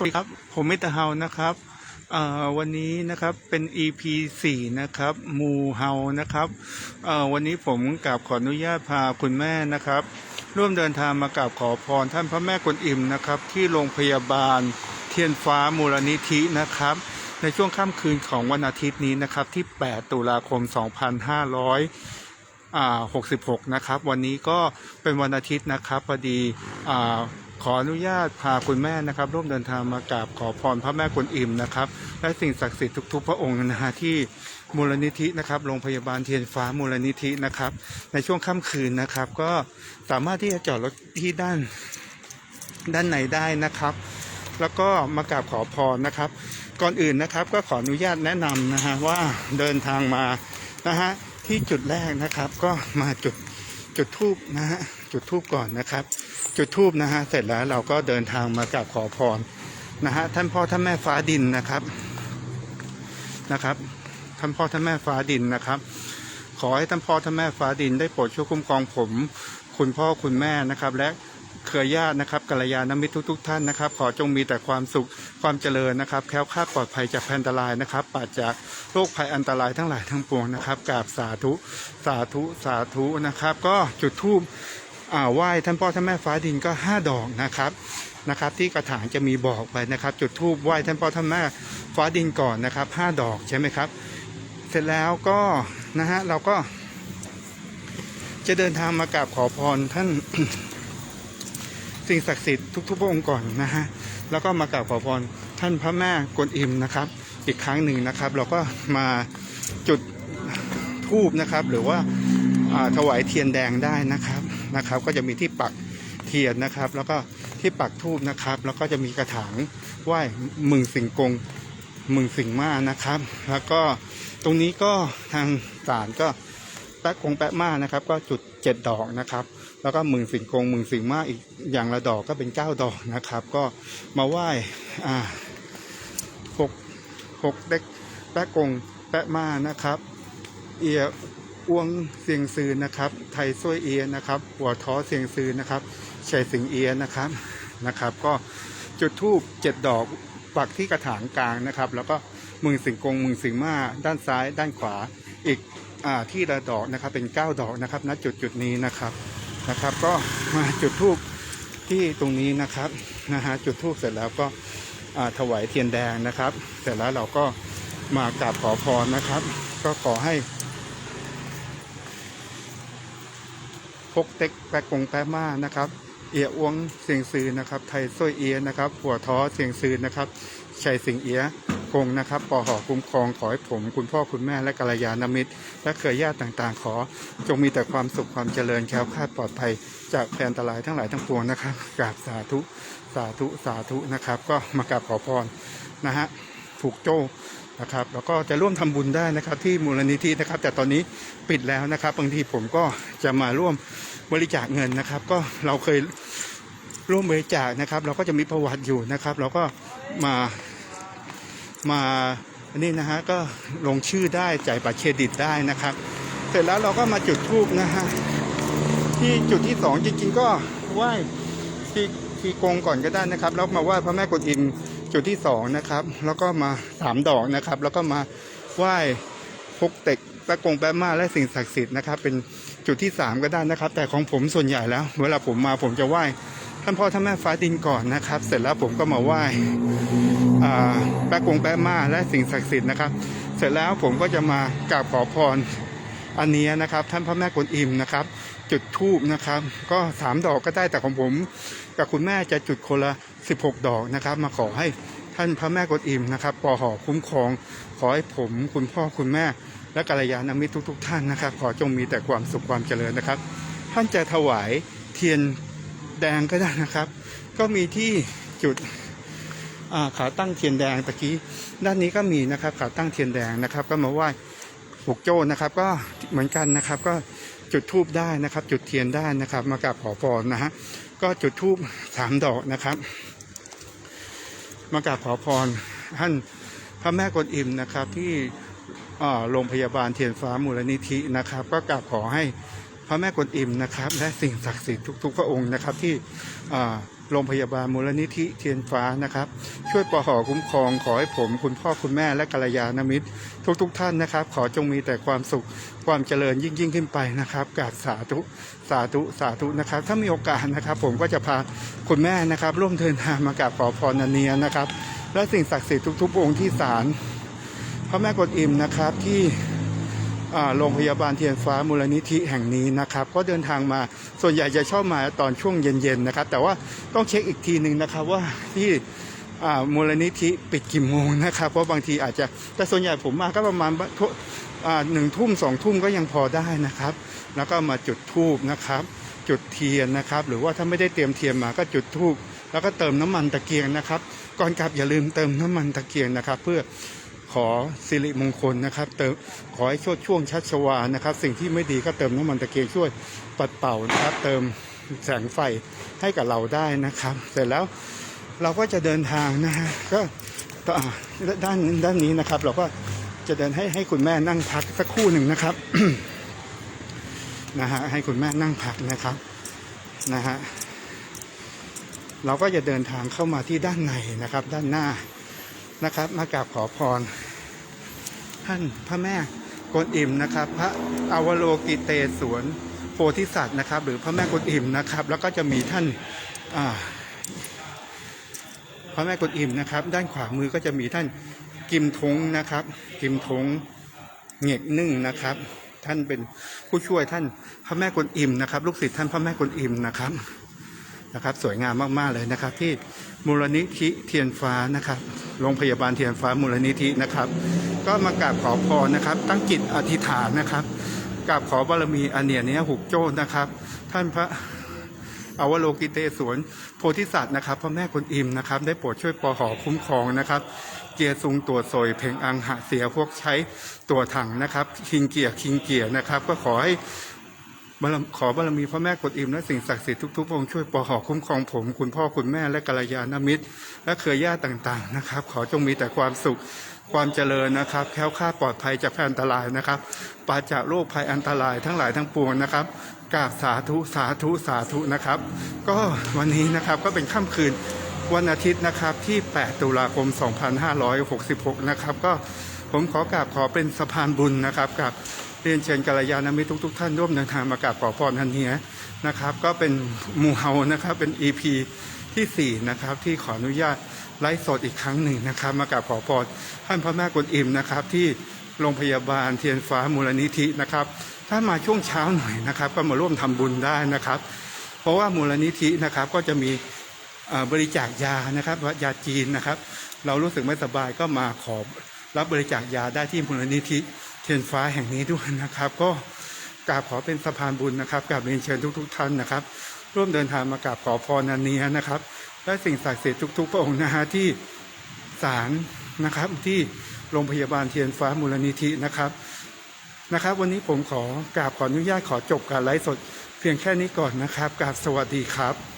สวัสดีครับ ผมมิตรเฮานะครับวันนี้นะครับเป็น EP 4 นะครับมูเฮานะครับวันนี้ผมกับขออนุญาตพาคุณแม่นะครับ ร่วมเดินทางมากราบขอพรท่านพระแม่กวนอิมนะครับ ที่โรงพยาบาลเทียนฟ้ามูลนิธินะครับ ในช่วงค่ำคืนของวันอาทิตย์นี้นะครับที่ 8 ตุลาคม 2500อ่า66 นะครับ วันนี้ก็เป็นวันอาทิตย์นะครับพอดีอ่า ขออนุญาตพาคุณแม่นะครับ ร่วมเดินทางมากราบขอพรพระแม่กวนอิมนะครับ และสิ่งศักดิ์สิทธิ์ทุกๆ พระองค์นะฮะที่มูลนิธินะครับโรงพยาบาลเทียนฟ้ามูลนิธินะครับ ในช่วงค่ำคืนนะครับ ก็สามารถที่จะจอดรถที่ด้านด้านในได้นะครับ แล้วก็มากราบขอพรนะครับ ก่อนอื่นนะครับก็ขออนุญาตแนะนำนะฮะว่าเดินทางมานะฮะที่จุดแรกนะครับก็มาจุดจุดทูบนะฮะจุดทูบก่อนนะครับ จุดทูบนะฮะเสร็จแล้วเราก็เดินทางมากราบขอพรนะฮะท่านพ่อท่านแม่ฟ้าดินนะครับนะครับท่านพ่อท่านแม่ฟ้าดินนะครับ ขอให้ท่านพ่อท่านแม่ฟ้าดินได้โปรดช่วยคุ้มครองผม คุณพ่อคุณแม่นะครับ และเครือญาตินะครับกัลยาณมิตรทุก ๆ ท่านนะครับ ขอจงมีแต่ความสุขความเจริญนะครับ แคล้วคลาดปลอดภัยจากภัยอันตรายนะครับปราศจากโรคภัยอันตรายทั้งหลายทั้งปวงนะครับกราบสาธุสาธุสาธุนะครับ ก็จุดธูป ไหว้ท่านพ่อท่านแม่ฟ้าดินก็ห้าดอกนะครับนะครับ ที่กระถางจะมีบอกไปนะครับ จุดธูปไหว้ท่านพ่อท่านแม่ฟ้าดินก่อนนะครับห้าดอกใช่ไหมครับ เสร็จแล้วก็นะฮะเราก็ จะเดินทางมากราบขอพรท่านสิ่งศักดิ์สิทธิ์ทุกๆพระองค์ก่อนนะฮะแล้วก็มากราบขอพรท่านพระแม่กวนอิมนะครับ อีกครั้งหนึ่งนะครับ เราก็มาจุดทูบนะครับ หรือว่าถวายเทียนแดงได้นะครับ นะครับ ก็จะมีที่ปักเทียนนะครับ แล้วก็ที่ปักทูบนะครับ แล้วก็จะมีกระถางไหว้มึงสิงกงมึงสิงมานะครับ แล้วก็ตรงนี้ก็ทางศาลก็แป๊ะกงแป๊ะมานะครับ ก็จุดเจ็ดดอกนะครับ แล้วก็มึงสิงกงมึงสิงมาอีกอย่างละดอกก็เป็นเก้าดอกนะครับ ก็มาไหว้อ่าหกหกเด็กแป๊ะกงแป๊ะมานะครับ เอีย อ้วงเสียงซือนะครับ ไทยซ้วยเอียนะครับ หัวท้อเสียงซือนะครับชัยสิงเอียนะครับนะครับ ก็จุดทูบเจ็ดดอกปักที่กระถางกลางนะครับ แล้วก็มึงสิงกงมึงสิงมาด้านซ้าย ด้านขวาอีกอที่ละดอกนะครับ เป็นเก้าดอกนะครับณจุดจุดนี้นะครับนะครับ ก็มาจุดทูบที่ตรงนี้นะครับนะฮะจุดทูบเสร็จแล้วก็ถวายเทียนแดงนะครับ เสร็จแล้วเราก็มากราบขอพรนะครับ ก็ขอให้ กเต็กแปะกงแปะมานะครับ เอียอ้วงเสียงซือนะครับ ไทยส้วยเอียนะครับ หัวท้อเสียงซือนะครับชัยสิงเอียกงนะครับปอหอคุ้มครองขอให้ผม คุณพ่อคุณแม่และกัลยาณมิตร และเครือญาติต่างๆ ขอ จงมีแต่ความสุขความเจริญแคล้วคลาดปลอดภัย จากแผนอันตรายทั้งหลายทั้งปวงนะครับกราบสาธุสาธุสาธุนะครับ ก็มากราบขอพรนะฮะผูกโจ้ นะครับแล้วก็จะร่วมทำบุญได้นะครับที่มูลนิธินะครับ แต่ตอนนี้ปิดแล้วนะครับ บางทีผมก็จะมาร่วมบริจาคเงินนะครับ ก็เราเคยร่วมบริจาคนะครับ เราก็จะมีประวัติอยู่นะครับ เราก็มามาอันนี้นะฮะก็ลงชื่อได้จ่ายบัตรเครดิตได้นะครับ เสร็จแล้วเราก็มาจุดธูปนะฮะที่จุดที่สองจริงๆก็ไหว้ที่ที่กงก่อนก็ได้นะครับ แล้วมาไหว้พระแม่กวนอิม จุดที่สองนะครับ แล้วก็มาสามดอกนะครับ แล้วก็มาไหว้พกเต็กแปะกงแปะมาและสิ่งศักดิ์สิทธิ์นะครับ เป็นจุดที่สามก็ได้นะครับ แต่ของผมส่วนใหญ่แล้ว เวลาผมมาผมจะไหว้ท่านพ่อท่านแม่ฟ้าดินก่อนนะครับ เสร็จแล้วผมก็มาไหว้แปะกงแปะมาและสิ่งศักดิ์สิทธิ์นะครับ เสร็จแล้วผมก็จะมากราบขอพรอันนี้นะครับ ท่านพระแม่กวนอิมนะครับ จุดทูบนะครับ ก็สามดอกก็ได้แต่ของผม กับคุณแม่จะจุดคนละ 16 ดอกนะครับ มาขอให้ท่านพระแม่กวนอิมนะครับปอหอคุ้มครอง ขอให้ผมคุณพ่อคุณแม่ และกัลยาณมิตรทุก ๆ ท่านนะครับ ขอจงมีแต่ความสุขความเจริญนะครับ ท่านจะถวายเทียนแดงก็ได้นะครับ ก็มีที่จุดขาตั้งเทียนแดงตะกี้ด้านนี้ก็มีนะครับขาตั้งเทียนแดงนะครับ ก็มาไหว้ปลูกโจ้นะครับ ก็เหมือนกันนะครับก็จุดทูบได้นะครับ จุดเทียนได้นะครับ มากราบขอพรนะฮะก็จุดทูบสามดอกนะครับ มากราบขอพรท่านพระแม่กวนอิมนะครับที่โรงพยาบาลเทียนฟ้ามูลนิธินะครับ ก็กราบขอให้พระแม่กวนอิมนะครับ และสิ่งศักดิ์สิทธิ์ทุก ๆ พระองค์นะครับที่อ่า โรงพยาบาลมูลนิธิเทียนฟ้านะครับ ช่วยปลหอคุ้มครองขอให้ผมคุณพ่อคุณแม่และกัลยาณมิตร ทุกๆทท่านนะครับ ขอจงมีแต่ความสุขความเจริญยิ่งยิ่งขึ้นไปนะครับกาบสาธุสาธุสาธุนะครับ ถ้ามีโอกาสนะครับ ผมก็จะพาคุณแม่นะครับ ร่วมเดินทางมากราบขอพรนันเนียนะครับ และสิ่งศักดิ์สิทธิ์ทุกๆองค์ที่ศาลพระแม่กวนอิมนะครับที่ โรงพยาบาลเทียนฟ้ามูลนิธิแห่งนี้นะครับ ก็เดินทางมาส่วนใหญ่จะชอบมาตอนช่วงเย็นๆนะครับ แต่ว่าต้องเช็คอีกทีหนึ่งนะครับว่าที่มูลนิธิปิดกี่โมงนะครับ เพราะบางทีอาจจะแต่ส่วนใหญ่ผมมาก็ประมาณหนึ่งทุ่มสองทุ่มก็ยังพอได้นะครับ แล้วก็มาจุดธูปนะครับ จุดเทียนนะครับ หรือว่าถ้าไม่ได้เตรียมเทียนมาก็จุดธูปแล้วก็เติมน้ำมันตะเกียงนะครับ ก่อนกลับอย่าลืมเติมน้ำมันตะเกียงนะครับ เพื่อ ขอสิริมงคลนะครับเติมขอให้ช่วช่วงชัชวานะครับ สิ่งที่ไม่ดีก็เติมน้ำมันตะเกียงช่วยปัดเป่านะครับ เติมแสงไฟให้กับเราได้นะครับ เสร็จแล้วเราก็จะเดินทางนะฮะก็ต่อด้านด้านนี้นะครับ เราก็จะเดินให้ให้คุณแม่นั่งพักสักครู่หนึ่งนะครับนะฮะให้คุณแม่นั่งพักนะครับนะฮะเราก็จะเดินทางเข้ามาที่ด้านในนะครับ ด้านหน้า นะครับมากราบขอพร ท่านพระแม่กวนอิมนะครับ พระอวโลกิเตศวนโพธิสัตว์นะครับ หรือพระแม่กวนอิมนะครับ แล้วก็จะมีท่านพระแม่กวนอิมนะครับ ด้านขวามือก็จะมีท่านกิมทงนะครับ กิมทงเหงกนึ่งนะครับ ท่านเป็นผู้ช่วยท่านพระแม่กวนอิมนะครับ ลูกศิษย์ท่านพระแม่กวนอิมนะครับ นะครับสวยงามมากๆเลยนะครับ ที่มูลนิธิเทียนฟ้านะครับโรงพยาบาลเทียนฟ้ามูลนิธินะครับ ก็มากราบขอพรนะครับ ตั้งจิตอธิษฐานนะครับกราบขอบารมีอันเนียเนี้ยหุกโจ้นะครับ ท่านพระอวโลกิเตศวนโพธิสัตว์นะครับพระแม่กุนอิมนะครับ ได้โปรดช่วยปอหอคุ้มครองนะครับ เกียร์ซุงตัวโซยเพ่งอังหะเสียพวกใช้ตัวถังนะครับ คิงเกียร์คิงเกียร์นะครับ ก็ขอให้ บารขอบารมีพระแม่กดอิมและสิ่งศักดิ์สิทธิ์ทุกๆองค์ช่วยปกหอคุ้มครองผม คุณพ่อคุณแม่และกัลยาณมิตร และเครือญาติต่างๆนะครับ ขอจงมีแต่ความสุขความเจริญนะครับ แค้วคลาดปลอดภัยจากภัยอันตรายนะครับปราศจากโรคภัยอันตรายทั้งหลายทั้งปวงนะครับกราบสาธุสาธุสาธุนะครับ ก็วันนี้นะครับก็เป็นค่ำคืนวันอาทิตย์นะครับที่ 8 ตุลาคม 2566 นะครับ ก็ผมขอกราบขอเป็นสะพานบุญนะครับกับ เรียนเชิญกัลยาณมิตรทุกๆท่านร่วมเดินทางมากราบขอพรท่านเนี้ยนะครับ ก็เป็นมูเฮานะครับเป็น EP ที่ 4 นะครับ ที่ขออนุญาตไลฟ์สดอีกครั้งหนึ่งนะครับ มากราบขอพรท่านพระแม่กวนอิมนะครับ ที่โรงพยาบาลเทียนฟ้ามูลนิธินะครับ ถ้ามาช่วงเช้าหน่อยนะครับ ก็มาร่วมทำบุญได้นะครับ เพราะว่ามูลนิธินะครับก็จะมีบริจาคยานะครับยาจีนนะครับ เรารู้สึกไม่สบายก็มาขอ รับบริจาคยาได้ที่มูลนิธิเทียนฟ้าแห่งนี้ด้วยนะครับ ก็กราบขอเป็นสะพานบุญนะครับกราบเรียนเชิญทุกๆท่านนะครับ ร่วมเดินทางมากราบขอพรนันเนียนะครับ และสิ่งศักดิ์สิทธิ์ทุกๆ พระองค์นะฮะที่ศาลนะครับที่โรงพยาบาลเทียนฟ้ามูลนิธินะครับนะครับ วันนี้ผมขอกราบขออนุญาตขอจบการไลฟ์สดเพียงแค่นี้ก่อนนะครับกราบสวัสดีครับ